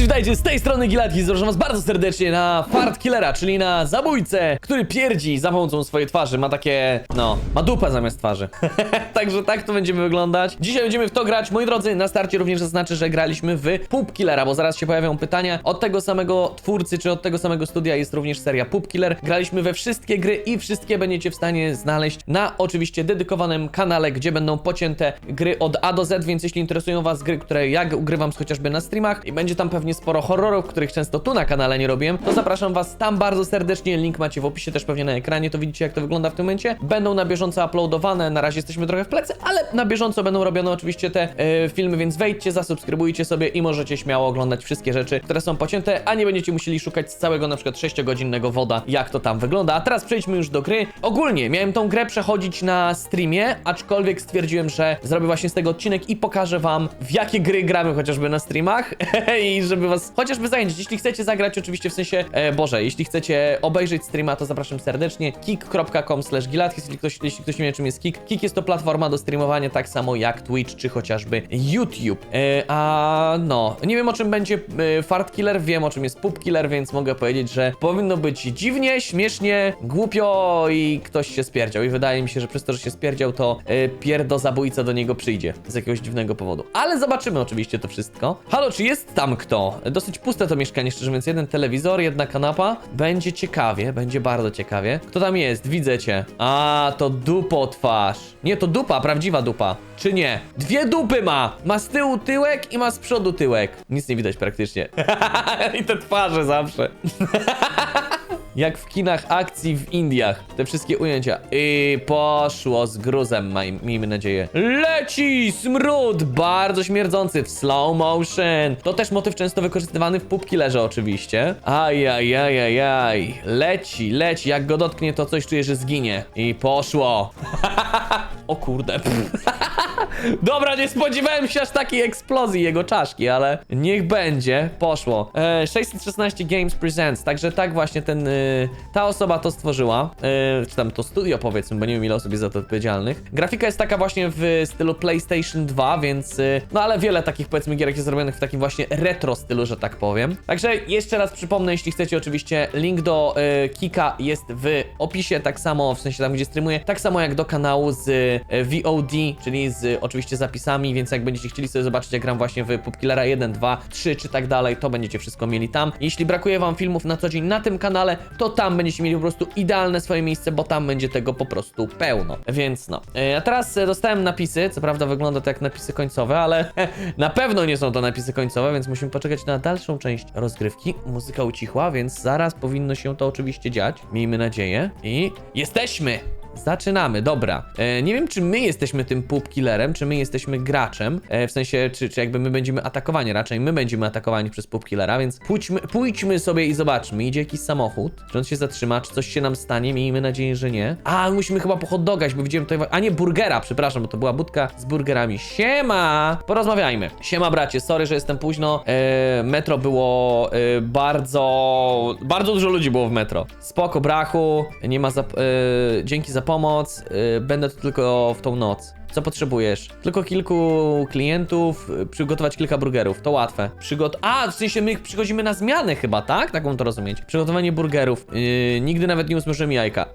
Cześć, witajcie, z tej strony Gilatki, zapraszam was bardzo serdecznie na Fart Killera, czyli na zabójcę, który pierdzi za pomocą swojej twarzy, ma takie, no, ma dupę zamiast twarzy. Także tak to będziemy wyglądać. Dzisiaj będziemy w to grać, moi drodzy, na starcie również zaznaczę, że graliśmy w Poop Killera, bo zaraz się pojawią pytania od tego samego twórcy, czy od tego samego studia jest również seria Poop Killer. Graliśmy we wszystkie gry i wszystkie będziecie w stanie znaleźć na oczywiście dedykowanym kanale, gdzie będą pocięte gry od A do Z, więc jeśli interesują was gry, które ja ugrywam chociażby na streamach i będzie tam pewnie sporo horrorów, których często tu na kanale nie robiłem, to zapraszam was tam bardzo serdecznie. Link macie w opisie też pewnie na ekranie, to widzicie jak to wygląda w tym momencie. Będą na bieżąco uploadowane, na razie jesteśmy trochę w plecy, ale na bieżąco będą robione oczywiście te e, filmy, więc wejdźcie, zasubskrybujcie sobie i możecie śmiało oglądać wszystkie rzeczy, które są pocięte, a nie będziecie musieli szukać z całego na przykład 6-godzinnego woda, jak to tam wygląda. A teraz przejdźmy już do gry. Ogólnie miałem tą grę przechodzić na streamie, aczkolwiek stwierdziłem, że zrobię właśnie z tego odcinek i pokażę wam, w jakie gry gramy chociażby na streamach i żeby was chociażby zajęć. Jeśli chcecie zagrać, oczywiście w sensie, e, Boże, jeśli chcecie obejrzeć streama, to zapraszam serdecznie kick.com slash jeśli ktoś, jeśli ktoś nie wie czym jest Kick. Kick jest to platforma do streamowania tak samo jak Twitch czy chociażby YouTube. E, a no, nie wiem o czym będzie e, Fart Killer, wiem o czym jest Poop Killer, więc mogę powiedzieć, że powinno być dziwnie, śmiesznie, głupio i ktoś się spierdział. I wydaje mi się, że przez to, że się spierdział, to e, pierdo zabójca do niego przyjdzie z jakiegoś dziwnego powodu. Ale zobaczymy oczywiście to wszystko. Halo, czy jest tam kto? Dosyć puste to mieszkanie, szczerze mówiąc. Jeden telewizor, jedna kanapa. Będzie ciekawie, będzie bardzo ciekawie. Kto tam jest? Widzę cię. A, to dupo twarz. Nie, to dupa, prawdziwa dupa. Czy nie? Dwie dupy ma! Ma z tyłu tyłek i ma z przodu tyłek. Nic nie widać praktycznie. I te twarze zawsze. Jak w kinach akcji w Indiach. Te wszystkie ujęcia. I poszło z gruzem, miejmy nadzieję. Leci smród! Bardzo śmierdzący w slow motion. To też motyw często wykorzystywany w Poop Killerze oczywiście. Ajajajajaj. Leci, leci. Jak go dotknie, to coś czuje, że zginie. I poszło. o kurde. Dobra, nie spodziewałem się aż takiej eksplozji jego czaszki, ale niech będzie. Poszło. E, 616 Games Presents, także tak właśnie ten, y, ta osoba to stworzyła. E, czy tam to studio powiedzmy, bo nie wiem ile osób jest za to odpowiedzialnych. Grafika jest taka właśnie w stylu PlayStation 2, więc y, no ale wiele takich powiedzmy gierek jest zrobionych w takim właśnie retro stylu, że tak powiem. Także jeszcze raz przypomnę, jeśli chcecie oczywiście link do Kika jest w opisie, tak samo w sensie tam gdzie streamuję, tak samo jak do kanału z VOD, czyli z oczywiście zapisami, więc jak będziecie chcieli sobie zobaczyć, jak gram właśnie w Pop Killera 1, 2, 3 czy tak dalej, to będziecie wszystko mieli tam. Jeśli brakuje wam filmów na co dzień na tym kanale, to tam będziecie mieli po prostu idealne swoje miejsce, bo tam będzie tego po prostu pełno. Więc no. E, A teraz e, dostałem napisy, co prawda wygląda to jak napisy końcowe, ale na pewno nie są to napisy końcowe, więc musimy poczekać na dalszą część rozgrywki. Muzyka ucichła, więc zaraz powinno się to oczywiście dziać. Miejmy nadzieję. I jesteśmy! Zaczynamy, dobra. E, nie wiem, czy my jesteśmy tym poop killerem, czy my jesteśmy graczem. E, w sensie, czy, czy jakby my będziemy atakowani. Raczej my będziemy atakowani przez poop killera, więc pójdźmy, pójdźmy sobie i zobaczmy. Idzie jakiś samochód. Czy on się zatrzyma, czy coś się nam stanie? Miejmy nadzieję, że nie. A, musimy chyba po bo widziałem tutaj. A nie, burgera, przepraszam, bo to była budka z burgerami. Siema! Porozmawiajmy. Siema, bracie, sorry, że jestem późno. E, metro było e, bardzo. Bardzo dużo ludzi było w metro. Spoko, brachu. Nie ma za. E, dzięki za pomoc. Y, Będę tu tylko w tą noc. Co potrzebujesz? Tylko kilku klientów, y, przygotować kilka burgerów. To łatwe. Przygot... A, w sensie my przychodzimy na zmianę chyba, tak? Tak mam to rozumieć. Przygotowanie burgerów. Yy, nigdy nawet nie usłyszałem jajka.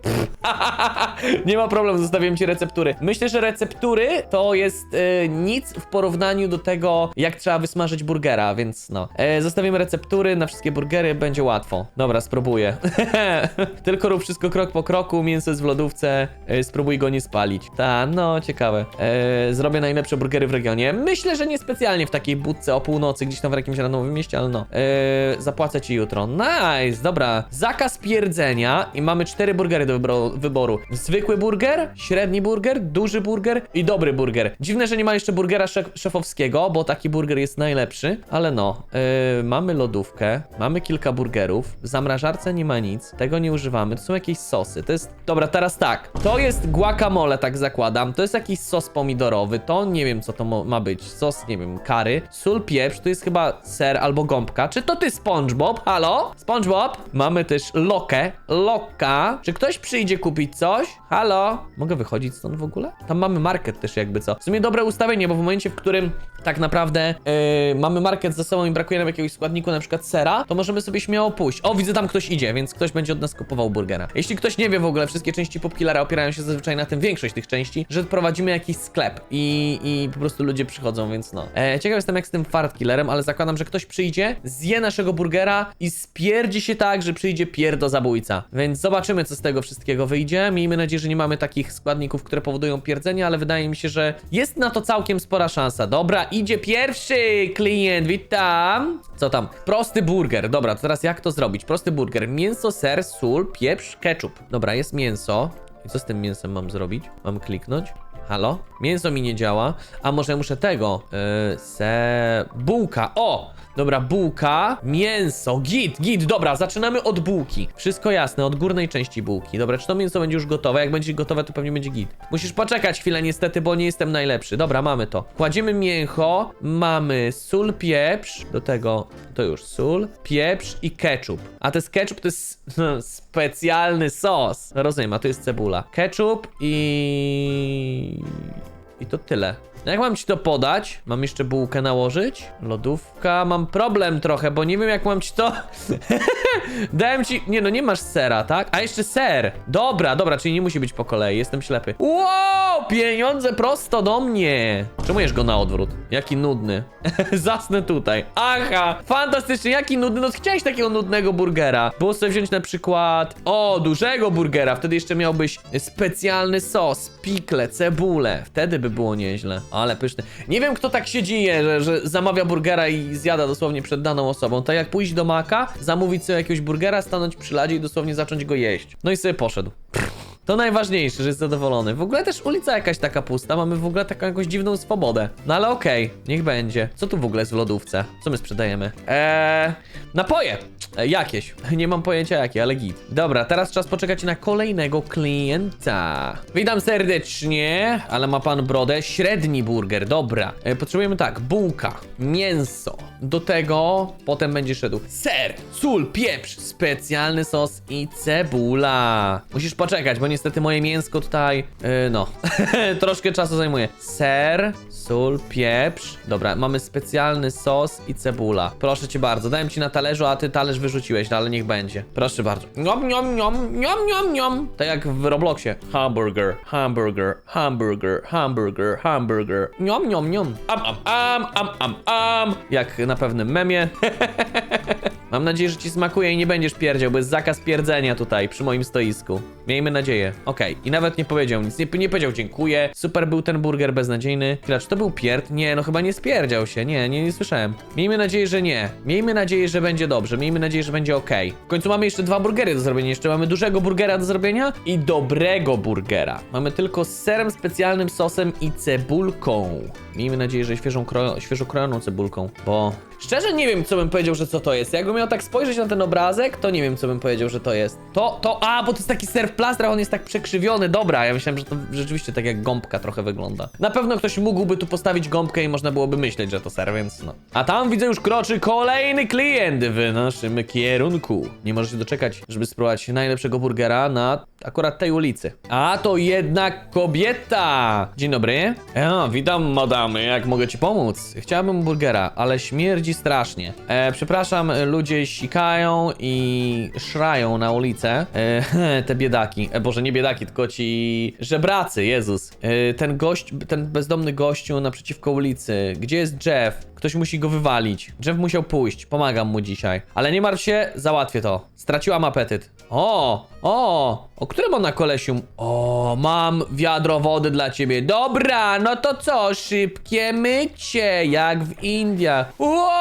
nie ma problemu, zostawiłem ci receptury. Myślę, że receptury to jest yy, nic w porównaniu do tego, jak trzeba wysmażyć burgera, więc no. E, zostawimy receptury na wszystkie burgery, będzie łatwo. Dobra, spróbuję. Tylko rób wszystko krok po kroku, mięso jest w lodówce, e, spróbuj go nie spalić. Ta, no, ciekawe. E, zrobię najlepsze burgery w regionie. Myślę, że niespecjalnie w takiej budce o północy, gdzieś tam w jakimś randomowym mieście, ale no. E, zapłacę ci jutro. Nice, dobra. Zakaz pierdzenia i mamy cztery burgery do wybro- wyboru. Zwykły burger, średni burger, duży burger i dobry burger. Dziwne, że nie ma jeszcze burgera szef szefowskiego, bo taki burger jest najlepszy, ale no. E, mamy lodówkę, mamy kilka burgerów, w zamrażarce nie ma nic, tego nie używamy, to są jakieś sosy, to jest... Dobra, teraz tak, to jest guacamole, tak zakładam, to jest jakiś sos sos pomidorowy, to nie wiem co to ma być, sos, nie wiem, kary, sól, pieprz, to jest chyba ser albo gąbka, czy to ty SpongeBob, halo? SpongeBob? Mamy też lokę, loka, czy ktoś przyjdzie kupić coś? Halo? Mogę wychodzić stąd w ogóle? Tam mamy market też jakby co. W sumie dobre ustawienie, bo w momencie, w którym tak naprawdę yy, mamy market ze sobą i brakuje nam jakiegoś składniku, na przykład sera, to możemy sobie śmiało pójść. O, widzę tam ktoś idzie, więc ktoś będzie od nas kupował burgera. Jeśli ktoś nie wie w ogóle, wszystkie części Popkillera opierają się zazwyczaj na tym, większość tych części, że prowadzimy jakiś sklep i, i po prostu ludzie przychodzą, więc no. E, ciekaw jestem jak z tym fart killerem, ale zakładam, że ktoś przyjdzie, zje naszego burgera i spierdzi się tak, że przyjdzie pierdo zabójca. Więc zobaczymy, co z tego wszystkiego wyjdzie. Miejmy nadzieję, że nie mamy takich składników, które powodują pierdzenie, ale wydaje mi się, że jest na to całkiem spora szansa. Dobra, idzie pierwszy klient, witam. Co tam? Prosty burger. Dobra, to teraz jak to zrobić? Prosty burger. Mięso, ser, sól, pieprz, ketchup. Dobra, jest mięso. I co z tym mięsem mam zrobić? Mam kliknąć? Halo? Mięso mi nie działa. A może muszę tego? Yy, se... Bułka. O! Dobra, bułka, mięso, git, git, dobra, zaczynamy od bułki. Wszystko jasne, od górnej części bułki. Dobra, czy to mięso będzie już gotowe? Jak będzie gotowe, to pewnie będzie git. Musisz poczekać chwilę niestety, bo nie jestem najlepszy. Dobra, mamy to. Kładziemy mięcho, mamy sól, pieprz, do tego to już sól, pieprz i ketchup. A to jest ketchup, to jest no, specjalny sos. Rozumiem, a to jest cebula. Ketchup i... I to tyle. No Jak mam ci to podać? Mam jeszcze bułkę nałożyć? Lodówka. Mam problem trochę, bo nie wiem jak mam ci to... Dałem ci... Nie no, nie masz sera, tak? A jeszcze ser. Dobra, dobra, czyli nie musi być po kolei. Jestem ślepy. Wow! Pieniądze prosto do mnie. Czemu jesz go na odwrót? Jaki nudny. Zasnę tutaj. Aha! Fantastycznie, jaki nudny. No chciałeś takiego nudnego burgera. Było sobie wziąć na przykład... O, dużego burgera. Wtedy jeszcze miałbyś specjalny sos, pikle, cebulę. Wtedy by było nieźle. Ale pyszny. Nie wiem, kto tak się dzieje, że, że zamawia burgera i zjada dosłownie przed daną osobą. Tak jak pójść do Maka, zamówić sobie jakiegoś burgera, stanąć przy ladzie i dosłownie zacząć go jeść. No i sobie poszedł. To najważniejsze, że jest zadowolony. W ogóle też ulica jakaś taka pusta, mamy w ogóle taką jakąś dziwną swobodę. No ale okej, niech będzie. Co tu w ogóle jest w lodówce? Co my sprzedajemy? Eee, napoje! E, jakieś. Nie mam pojęcia jakie, ale git. Dobra, teraz czas poczekać na kolejnego klienta. Witam serdecznie, ale ma pan brodę. Średni burger, dobra. E, potrzebujemy tak, bułka, mięso. Do tego potem będzie szedł ser, sól, pieprz, specjalny sos i cebula. Musisz poczekać, bo niestety moje mięsko tutaj, yy, no, troszkę czasu zajmuje. Ser, sól, pieprz. Dobra, mamy specjalny sos i cebula. Proszę cię bardzo, dałem ci na talerzu, a ty talerz wyrzuciłeś, no ale niech będzie. Proszę bardzo. Niom, niom, niom, niom, niom, niom. Tak jak w Robloxie. Hamburger, hamburger, hamburger, hamburger, hamburger. Niom, niom, niom. Am, am, am, am, am, am. Jak na pewnym memie. Mam nadzieję, że ci smakuje i nie będziesz pierdział, bo jest zakaz pierdzenia tutaj przy moim stoisku. Miejmy nadzieję. Okej, i nawet nie powiedział nic. Nie, nie powiedział dziękuję. Super był ten burger beznadziejny. Chwila, czy to był pierd? Nie, no chyba nie spierdział się. Nie, nie, nie słyszałem. Miejmy nadzieję, że nie. Miejmy nadzieję, że będzie dobrze. Miejmy nadzieję, że będzie ok. W końcu mamy jeszcze dwa burgery do zrobienia. Jeszcze mamy dużego burgera do zrobienia i dobrego burgera. Mamy tylko z serem, specjalnym sosem i cebulką. Miejmy nadzieję, że świeżą kro... świeżo krojoną cebulką, bo szczerze nie wiem, co bym powiedział, że co to jest. Jakbym miał tak spojrzeć na ten obrazek, to nie wiem, co bym powiedział, że to jest. To, to, a, bo to jest taki ser w plastrach, on jest tak przekrzywiony. Dobra, ja myślałem, że to rzeczywiście tak jak gąbka trochę wygląda. Na pewno ktoś mógłby tu postawić gąbkę i można byłoby myśleć, że to ser, więc no. A tam widzę już kroczy kolejny klient w naszym kierunku. Nie możesz się doczekać, żeby spróbować najlepszego burgera na akurat tej ulicy. A to jednak kobieta! Dzień dobry. Ja, witam madamy, jak mogę ci pomóc? Chciałabym burgera, ale śmierdzi strasznie. E, przepraszam, ludzie sikają i szrają na ulicę. E, te biedaki. E, Boże, nie biedaki, tylko ci żebracy, Jezus. E, ten gość, ten bezdomny gościu naprzeciwko ulicy. Gdzie jest Jeff? Ktoś musi go wywalić. Jeff musiał pójść, pomagam mu dzisiaj. Ale nie martw się, załatwię to. Straciłam apetyt. O, o, o którym ona kolesium? O, mam wiadro wody dla ciebie. Dobra, no to co, szybkie mycie, jak w Indiach. Ło,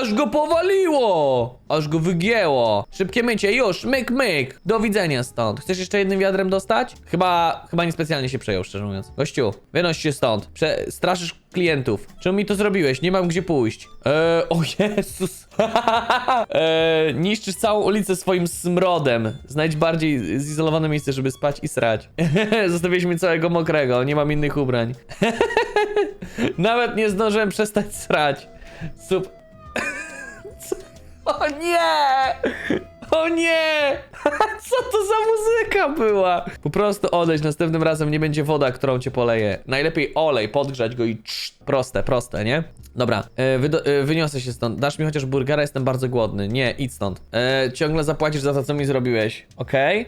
aż go powaliło! Aż go wygięło. Szybkie mycie, już, myk, myk. Do widzenia stąd. Chcesz jeszcze jednym wiadrem dostać? Chyba, chyba niespecjalnie się przejął, szczerze mówiąc. Gościu, wynoś się stąd. Prze straszysz klientów. Czemu mi to zrobiłeś? Nie mam gdzie pójść. Eee, o Jezus. eee, niszczysz całą ulicę swoim smrodem. Znajdź bardziej zizolowane miejsce, żeby spać i srać. Zostawiliśmy całego mokrego, nie mam innych ubrań. Nawet nie zdążyłem przestać srać. Sup. O nie! O nie! Co to za muzyka była? Po prostu odejdź, następnym razem nie będzie woda, którą cię poleje. Najlepiej olej, podgrzać go i cz, proste, proste, nie? Dobra, e, e, wyniosę się stąd. Dasz mi chociaż burgera, jestem bardzo głodny. Nie, idź stąd. E, ciągle zapłacisz za to, co mi zrobiłeś, okej?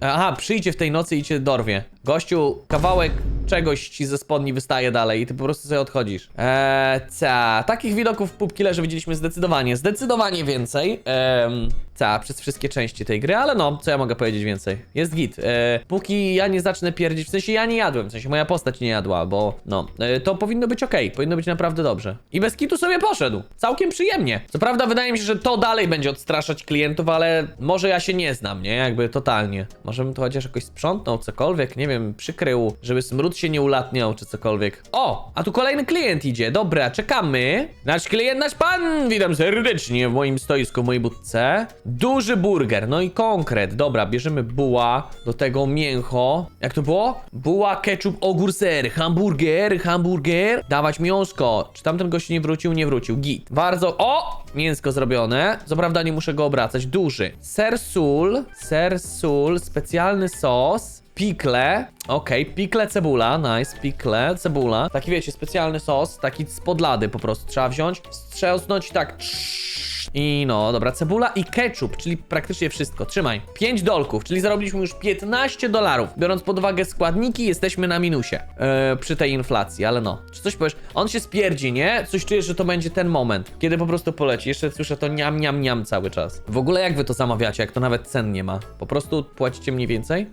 Aha, przyjdzie w tej nocy i cię dorwie. Gościu, kawałek czegoś ci ze spodni wystaje dalej i ty po prostu sobie odchodzisz. Eee, ca. Takich widoków w pubkillerze widzieliśmy zdecydowanie, zdecydowanie więcej. Ehm, ca, przez wszystkie części tej gry, ale no, co ja mogę powiedzieć więcej? Jest git. E, póki ja nie zacznę pierdzić, w sensie ja nie jadłem, w sensie moja postać nie jadła, bo no, e, to powinno być okej, powinno być naprawdę dobrze. I bez kitu sobie poszedł. Całkiem przyjemnie. Co prawda wydaje mi się, że to dalej będzie odstraszać klientów, ale może ja się nie znam, nie? Jakby totalnie. Może bym to chociaż jakoś sprzątnął, cokolwiek, nie wiem, przykrył, żeby smród się nie ulatniał, czy cokolwiek. O, a tu kolejny klient idzie. Dobra, czekamy. Nasz klient, nasz pan, witam serdecznie w moim stoisku, w mojej budce. Duży burger, no i konkret. Dobra, bierzemy buła, do tego mięcho. Jak to było? Buła, ketchup, ogór, ser, hamburger, hamburger. Dawać miąsko. Czy tamten gość nie wrócił? Nie wrócił. Git. Bardzo, o! Mięsko zrobione. Co prawda nie muszę go obracać. Duży. Ser, sól, ser, sól, specjalny sos. Pikle, okej, pikle cebula, nice, pikle cebula. Taki wiecie, specjalny sos, taki z podlady po prostu trzeba wziąć, wstrząsnąć tak trz- i no, dobra, cebula i ketchup, czyli praktycznie wszystko. Trzymaj. 5 dolków, czyli zarobiliśmy już 15 dolarów. Biorąc pod uwagę składniki, jesteśmy na minusie yy, przy tej inflacji, ale no. Czy coś powiesz? On się spierdzi, nie? Coś czujesz, że to będzie ten moment, kiedy po prostu poleci. Jeszcze słyszę to niam, niam, niam cały czas. W ogóle jak wy to zamawiacie, jak to nawet cen nie ma? Po prostu płacicie mniej więcej?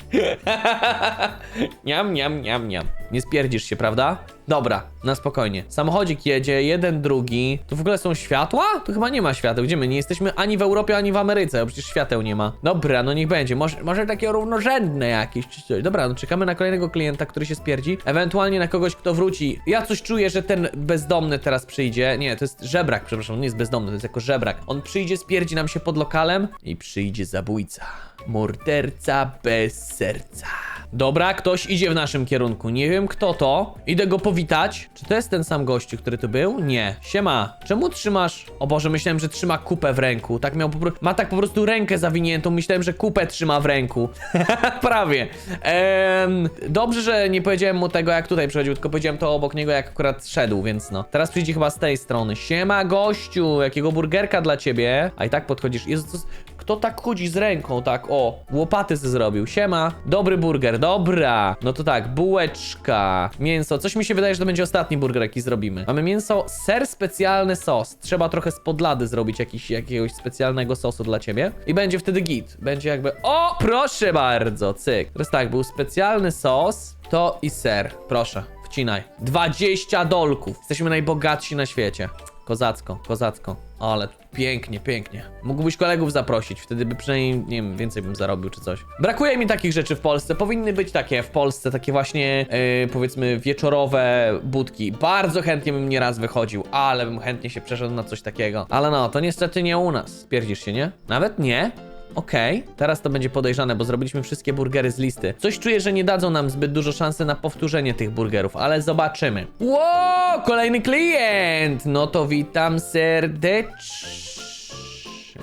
niam, niam, niam, niam. Nie spierdzisz się, prawda? Dobra, na spokojnie. Samochodzik jedzie, jeden, drugi. Tu w ogóle są światła? Tu chyba nie ma świateł. Gdzie my? Nie jesteśmy ani w Europie, ani w Ameryce, bo przecież świateł nie ma. Dobra, no niech będzie. Może, może takie równorzędne jakieś czy coś. Dobra, no czekamy na kolejnego klienta, który się spierdzi. Ewentualnie na kogoś, kto wróci. Ja coś czuję, że ten bezdomny teraz przyjdzie. Nie, to jest żebrak, przepraszam, nie jest bezdomny, to jest jako żebrak. On przyjdzie, spierdzi nam się pod lokalem i przyjdzie zabójca. Morderca bez serca. Dobra, ktoś idzie w naszym kierunku. Nie wiem kto to. Idę go powitać. Czy to jest ten sam gościu, który tu był? Nie. Siema. Czemu trzymasz... O Boże, myślałem, że trzyma kupę w ręku. Tak miał po prostu... Ma tak po prostu rękę zawiniętą. Myślałem, że kupę trzyma w ręku. Prawie. Ehm, dobrze, że nie powiedziałem mu tego, jak tutaj przychodził, tylko powiedziałem to obok niego, jak akurat szedł, więc no. Teraz przyjdzie chyba z tej strony. Siema, gościu. Jakiego burgerka dla ciebie? A i tak podchodzisz. Jezu, co... Kto tak chodzi z ręką, tak, o, łopaty se zrobił, siema, dobry burger, dobra, no to tak, bułeczka, mięso, coś mi się wydaje, że to będzie ostatni burger, jaki zrobimy. Mamy mięso, ser, specjalny sos, trzeba trochę z podlady zrobić jakiś, jakiegoś specjalnego sosu dla ciebie. I będzie wtedy git, będzie jakby, o, proszę bardzo, cyk. Teraz tak, był specjalny sos, to i ser, proszę, wcinaj, 20 dolków, jesteśmy najbogatsi na świecie. Kozacko, kozacko. Ale pięknie, pięknie. Mógłbyś kolegów zaprosić, wtedy by przynajmniej, nie wiem, więcej bym zarobił czy coś. Brakuje mi takich rzeczy w Polsce. Powinny być takie w Polsce, takie właśnie, yy, powiedzmy, wieczorowe budki. Bardzo chętnie bym nieraz wychodził, ale bym chętnie się przeszedł na coś takiego. Ale no, to niestety nie u nas. Spierdzisz się, nie? Nawet nie? Okej, teraz to będzie podejrzane, bo zrobiliśmy wszystkie burgery z listy. Coś czuję, że nie dadzą nam zbyt dużo szansy na powtórzenie tych burgerów, ale zobaczymy. Ło, kolejny klient! No to witam serdecznie.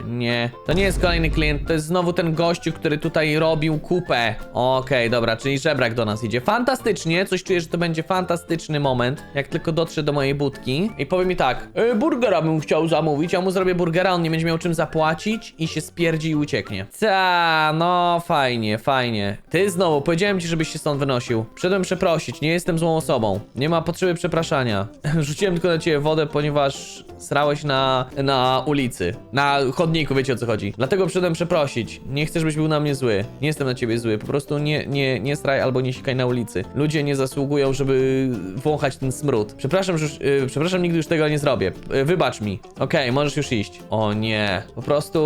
Nie, to nie jest kolejny klient, to jest znowu ten gościu, który tutaj robił kupę. Okej, dobra, czyli żebrak do nas idzie. Fantastycznie, coś czuję, że to będzie fantastyczny moment, jak tylko dotrze do mojej budki i powie mi tak, e, burgera bym chciał zamówić, ja mu zrobię burgera, on nie będzie miał czym zapłacić i się spierdzi i ucieknie. Ta, no fajnie, fajnie. Ty znowu, powiedziałem ci, żebyś się stąd wynosił. Przyszedłem przeprosić, nie jestem złą osobą. Nie ma potrzeby przepraszania. Rzuciłem tylko na ciebie wodę, ponieważ srałeś na, na ulicy, na chodniku chodniku, wiecie o co chodzi. Dlatego przyszedłem przeprosić. Nie chcę, żebyś był na mnie zły. Nie jestem na ciebie zły. Po prostu nie, nie, nie straj albo nie sikaj na ulicy. Ludzie nie zasługują, żeby wąchać ten smród. Przepraszam, że już, yy, przepraszam, nigdy już tego nie zrobię. Yy, wybacz mi. Okej, możesz już iść. O nie. Po prostu...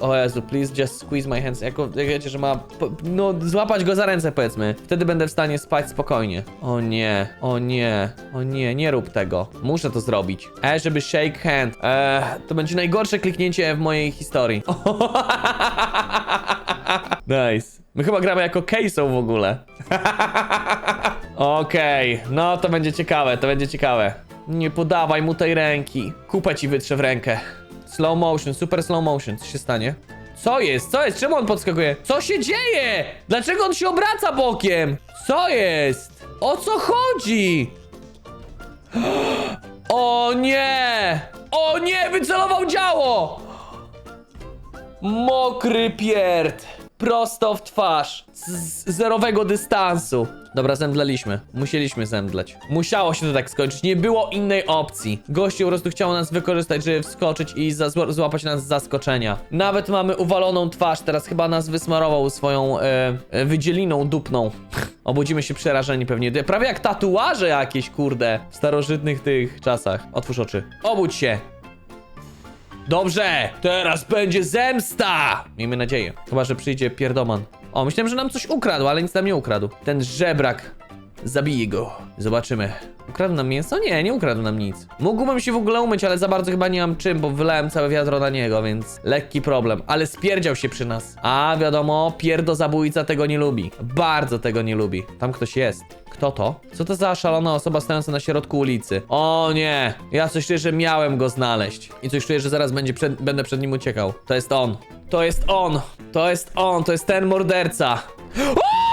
O Jezu, please just squeeze my hands. Jako, jak wiecie, że ma... po- No, złapać go za ręce, powiedzmy. Wtedy będę w stanie spać spokojnie. O nie. O nie. O nie, nie rób tego. Muszę to zrobić. E, żeby shake hand. Eee, to będzie najgorsze kliknięcie w mojej historii. nice. My chyba gramy jako Keiso w ogóle. Okej, no to będzie ciekawe, to będzie ciekawe. Nie podawaj mu tej ręki. Kupę ci wytrze w rękę. Slow motion, super slow motion. Co się stanie? Co jest? Co jest? Czemu on podskakuje? Co się dzieje? Dlaczego on się obraca bokiem? Co jest? O co chodzi? O nie! O nie! Wycelował działo! Mokry pierd. Prosto w twarz. Z zerowego dystansu. Dobra, zemdleliśmy. Musieliśmy zemdleć. Musiało się to tak skończyć. Nie było innej opcji. Gościu po prostu chciał nas wykorzystać, żeby wskoczyć i złapać nas z zaskoczenia. Nawet mamy uwaloną twarz. Teraz chyba nas wysmarował swoją e, e, wydzieliną dupną. Obudzimy się przerażeni pewnie. Prawie jak tatuaże jakieś, kurde. W starożytnych tych czasach. Otwórz oczy. Obudź się. Dobrze, teraz będzie zemsta! Miejmy nadzieję. Chyba, że przyjdzie pierdoman. O, myślałem, że nam coś ukradł, ale nic nam nie ukradł. Ten żebrak. Zabije go. Zobaczymy. Ukradł nam mięso? Nie, nie ukradł nam nic. Mógłbym się w ogóle umyć, ale za bardzo chyba nie mam czym, bo wylałem całe wiadro na niego, więc lekki problem. Ale spierdział się przy nas. A wiadomo, pierdo zabójca tego nie lubi. Bardzo tego nie lubi. Tam ktoś jest. Kto to? Co to za szalona osoba stojąca na środku ulicy? O nie! Ja coś czuję, że miałem go znaleźć. I coś czuję, że zaraz będzie przed, będę przed nim uciekał. To jest on. To jest on. To jest on. To jest ten morderca. O!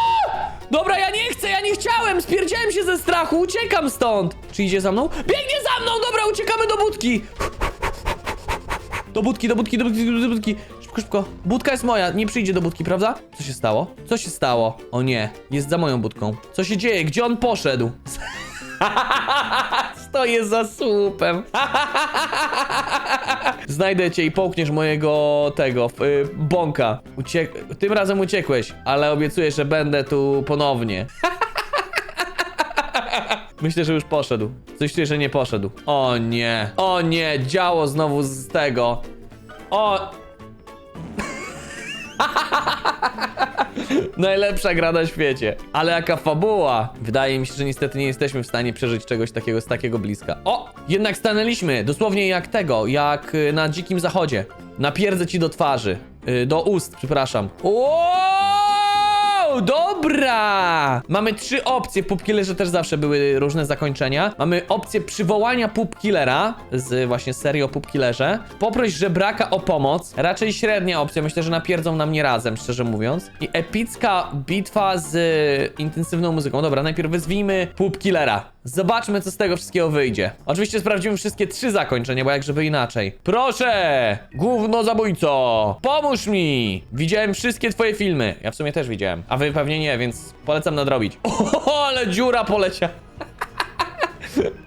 Dobra, ja nie chcę, ja nie chciałem! Spierdziałem się ze strachu, uciekam stąd! Czy idzie za mną? Biegnie za mną! Dobra, uciekamy do budki! Do budki, do budki, do budki, do budki. Szybko, szybko. Budka jest moja, nie przyjdzie do budki, prawda? Co się stało? Co się stało? O nie, jest za moją budką. Co się dzieje? Gdzie on poszedł? Stoję za słupem. Znajdę cię i połkniesz mojego tego y, bąka. Uciek Tym razem uciekłeś, ale obiecuję, że będę tu ponownie. Myślę, że już poszedł. Coś czuję, że nie poszedł. O nie. O nie, działo znowu z tego. O. Najlepsza gra na świecie. Ale jaka fabuła! Wydaje mi się, że niestety nie jesteśmy w stanie przeżyć czegoś takiego z takiego bliska. O! Jednak stanęliśmy! Dosłownie jak tego, jak y, na dzikim zachodzie. Napierdzę ci do twarzy. Y, do ust, przepraszam. Dobra! Mamy trzy opcje. Pupkillerze też zawsze były różne zakończenia. Mamy opcję przywołania Pupkillera z właśnie serii o Pupkillerze. Poproś żebraka o pomoc. Raczej średnia opcja. Myślę, że napierdzą nam nie razem, szczerze mówiąc. I epicka bitwa z intensywną muzyką. Dobra, najpierw wezwijmy Pupkillera. Zobaczmy, co z tego wszystkiego wyjdzie. Oczywiście sprawdzimy wszystkie trzy zakończenia, bo jak żeby inaczej. Proszę! Gówno zabójco! Pomóż mi! Widziałem wszystkie twoje filmy. Ja w sumie też widziałem. A wy pewnie nie, więc polecam nadrobić. O, ale dziura poleciała.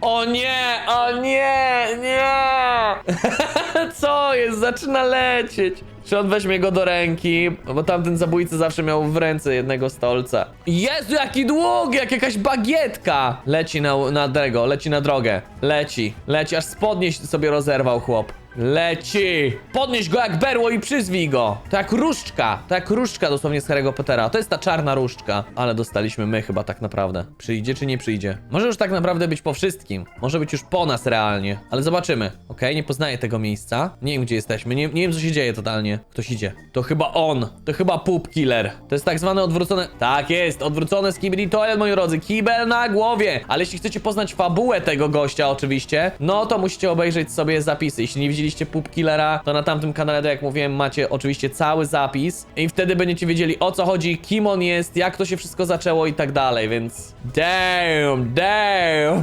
O nie, o nie, nie! Co jest? Zaczyna lecieć. Czy on weźmie go do ręki? Bo tamten zabójca zawsze miał w ręce jednego stolca. Jezu, jaki długi, jak jakaś bagietka! Leci na, na tego, leci na drogę. Leci, leci, aż spodnie sobie rozerwał chłop. Leci! Podnieś go jak berło i przyzwij go! To jak różdżka, to jak różdżka dosłownie z Harry'ego Pottera. To jest ta czarna różdżka. Ale dostaliśmy my chyba tak naprawdę. Przyjdzie czy nie przyjdzie? Może już tak naprawdę być po wszystkim. Może być już po nas realnie. Ale zobaczymy. Okej, nie poznaję tego miejsca. Nie wiem gdzie jesteśmy, nie, nie wiem co się dzieje totalnie. Ktoś idzie. To chyba on. To chyba Poop Killer. To jest tak zwane odwrócone... Tak jest, odwrócone Skibidi Toilet, moi drodzy. Kibel na głowie. Ale jeśli chcecie poznać fabułę tego gościa oczywiście, no to musicie obejrzeć sobie zapisy. Jeśli nie widzieliście Poop Killera, to na tamtym kanale, tak jak mówiłem, macie oczywiście cały zapis i wtedy będziecie wiedzieli o co chodzi, kim on jest, jak to się wszystko zaczęło i tak dalej, więc... Damn, damn!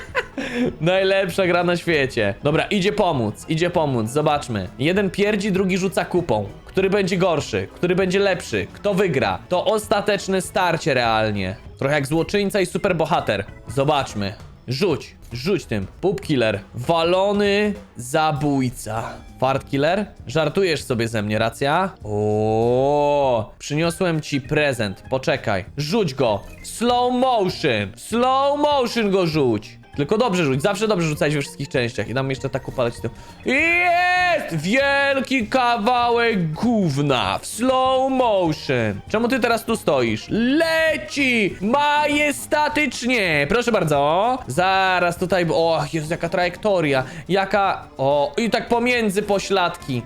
Najlepsza gra na świecie. Dobra, idzie pomóc, idzie pomóc, zobaczmy. Jeden pierdzi, drugi rzuca kupą. Który będzie gorszy, który będzie lepszy, kto wygra. To ostateczne starcie realnie. Trochę jak złoczyńca i superbohater. Zobaczmy. Rzuć, rzuć tym. Pup killer. Walony zabójca. Fart killer? Żartujesz sobie ze mnie, racja? O, przyniosłem ci prezent. Poczekaj. Rzuć go. Slow motion. Slow motion go rzuć. Tylko dobrze rzuć, zawsze dobrze rzucać we wszystkich częściach. I dam jeszcze tak upalać to. Jest! Wielki kawałek gówna w slow motion. Czemu ty teraz tu stoisz? Leci! Majestatycznie! Proszę bardzo. Zaraz tutaj. O, jest jaka trajektoria. Jaka. O, i tak pomiędzy pośladki.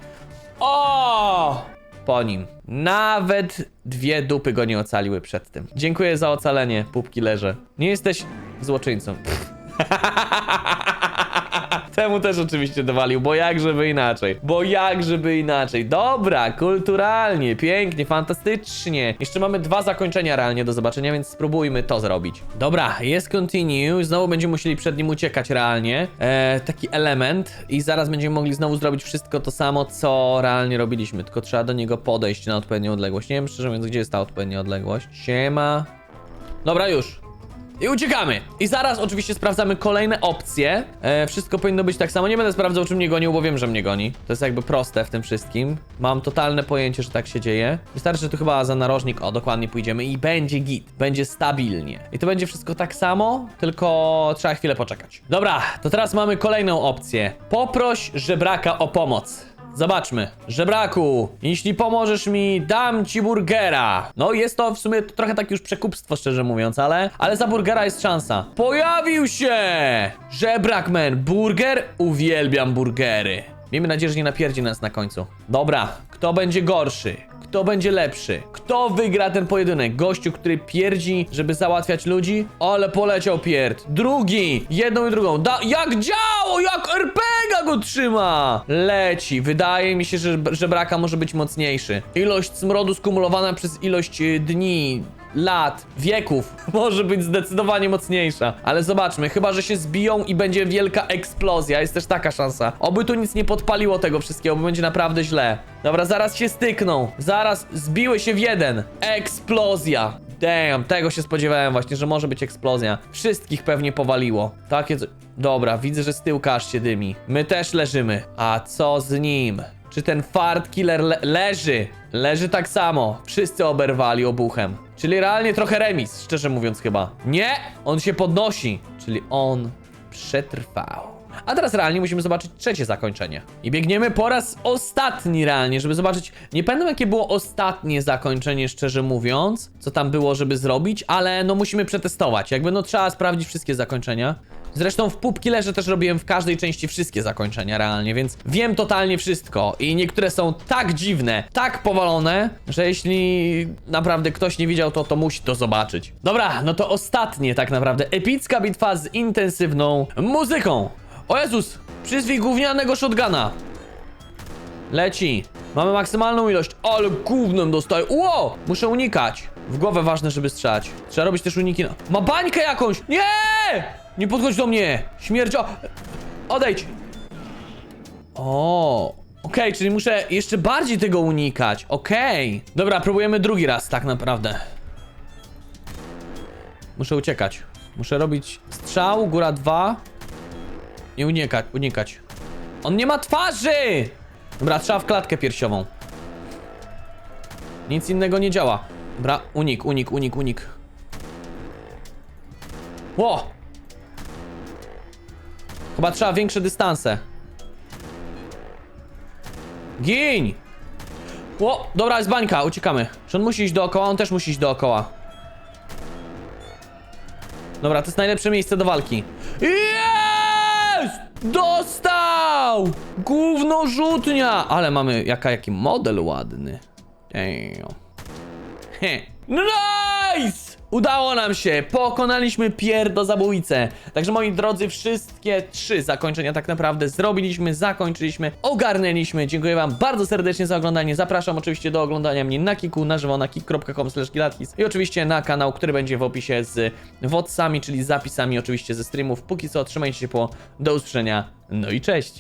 O! Po nim. Nawet dwie dupy go nie ocaliły przed tym. Dziękuję za ocalenie, pupki leże. Nie jesteś złoczyńcą. Temu też oczywiście dowalił, bo jakżeby inaczej. Bo jakżeby inaczej. Dobra, kulturalnie, pięknie, fantastycznie. Jeszcze mamy dwa zakończenia realnie do zobaczenia, więc spróbujmy to zrobić. Dobra, jest continue. Znowu będziemy musieli przed nim uciekać realnie. E, taki element. I zaraz będziemy mogli znowu zrobić wszystko to samo, co realnie robiliśmy. Tylko trzeba do niego podejść na odpowiednią odległość. Nie wiem szczerze mówiąc, gdzie jest ta odpowiednia odległość. Siema. Dobra, już. I uciekamy! I zaraz oczywiście sprawdzamy kolejne opcje. E, wszystko powinno być tak samo. Nie będę sprawdzał, czy mnie gonił, bo wiem, że mnie goni. To jest jakby proste w tym wszystkim. Mam totalne pojęcie, że tak się dzieje. Wystarczy, że tu chyba za narożnik, o dokładnie pójdziemy i będzie git. Będzie stabilnie. I to będzie wszystko tak samo, tylko trzeba chwilę poczekać. Dobra, to teraz mamy kolejną opcję. Poproś żebraka o pomoc. Zobaczmy. Żebraku, jeśli pomożesz mi, dam ci burgera. No, jest to w sumie trochę tak już przekupstwo, szczerze mówiąc, ale, ale za burgera jest szansa. Pojawił się! Żebrakman, burger? Uwielbiam burgery. Miejmy nadzieję, że nie napierdzi nas na końcu. Dobra, kto będzie gorszy? Kto będzie lepszy? Kto wygra ten pojedynek? Gościu, który pierdzi, żeby załatwiać ludzi? Ale poleciał pierd. Drugi! Jedną i drugą. Da jak działo! Jak RPGa go trzyma! Leci. Wydaje mi się, że żebraka może być mocniejszy. Ilość smrodu skumulowana przez ilość y, dni, lat, wieków może być zdecydowanie mocniejsza. Ale zobaczmy, chyba że się zbiją i będzie wielka eksplozja. Jest też taka szansa. Oby tu nic nie podpaliło tego wszystkiego, bo będzie naprawdę źle. Dobra, zaraz się stykną. Zaraz zbiły się w jeden. Eksplozja. Damn, tego się spodziewałem właśnie, że może być eksplozja. Wszystkich pewnie powaliło. Takie. Dobra, widzę, że z tyłka aż się dymi. My też leżymy. A co z nim? Czy ten fart killer le leży? Leży tak samo. Wszyscy oberwali obuchem. Czyli realnie trochę remis, szczerze mówiąc chyba. Nie! On się podnosi. Czyli on przetrwał. A teraz realnie musimy zobaczyć trzecie zakończenie. I biegniemy po raz ostatni realnie, żeby zobaczyć. Nie pamiętam jakie było ostatnie zakończenie, szczerze mówiąc. Co tam było, żeby zrobić, ale no musimy przetestować. Jakby no trzeba sprawdzić wszystkie zakończenia. Zresztą w Pupki leży też robiłem w każdej części wszystkie zakończenia realnie, więc wiem totalnie wszystko. I niektóre są tak dziwne, tak powalone, że jeśli naprawdę ktoś nie widział to, to musi to zobaczyć. Dobra, no to ostatnie tak naprawdę. Epicka bitwa z intensywną muzyką. O Jezus! Przyzwij gównianego shotguna. Leci. Mamy maksymalną ilość. Ale gównem dostaję. Ło! Muszę unikać. W głowę ważne, żeby strzelać. Trzeba robić też uniki. Na... Ma bańkę jakąś! Nie! Nie podchodź do mnie! Śmierdzio... Odejdź! O, Okej, czyli muszę jeszcze bardziej tego unikać. Okej. Dobra, próbujemy drugi raz, tak naprawdę. Muszę uciekać. Muszę robić strzał, góra dwa. I unikać, unikać. On nie ma twarzy! Dobra, trzeba w klatkę piersiową. Nic innego nie działa. Dobra, unik, unik, unik, unik. Ło! Chyba trzeba większe dystanse. Gin! Ło, dobra, jest bańka, uciekamy. Czy on musi iść dookoła? On też musi iść dookoła. Dobra, to jest najlepsze miejsce do walki. Jest! Dostał! Gówno rzutnia! Ale mamy, jaka, jaki model ładny. Damn. Nice! Udało nam się! Pokonaliśmy pierdozabójcę. Także moi drodzy, wszystkie trzy zakończenia tak naprawdę zrobiliśmy, zakończyliśmy, ogarnęliśmy. Dziękuję wam bardzo serdecznie za oglądanie. Zapraszam oczywiście do oglądania mnie na Kiku, na żywo na kik.com i oczywiście na kanał, który będzie w opisie z wodsami, czyli zapisami oczywiście ze streamów. Póki co trzymajcie się po, do usłyszenia, no i cześć!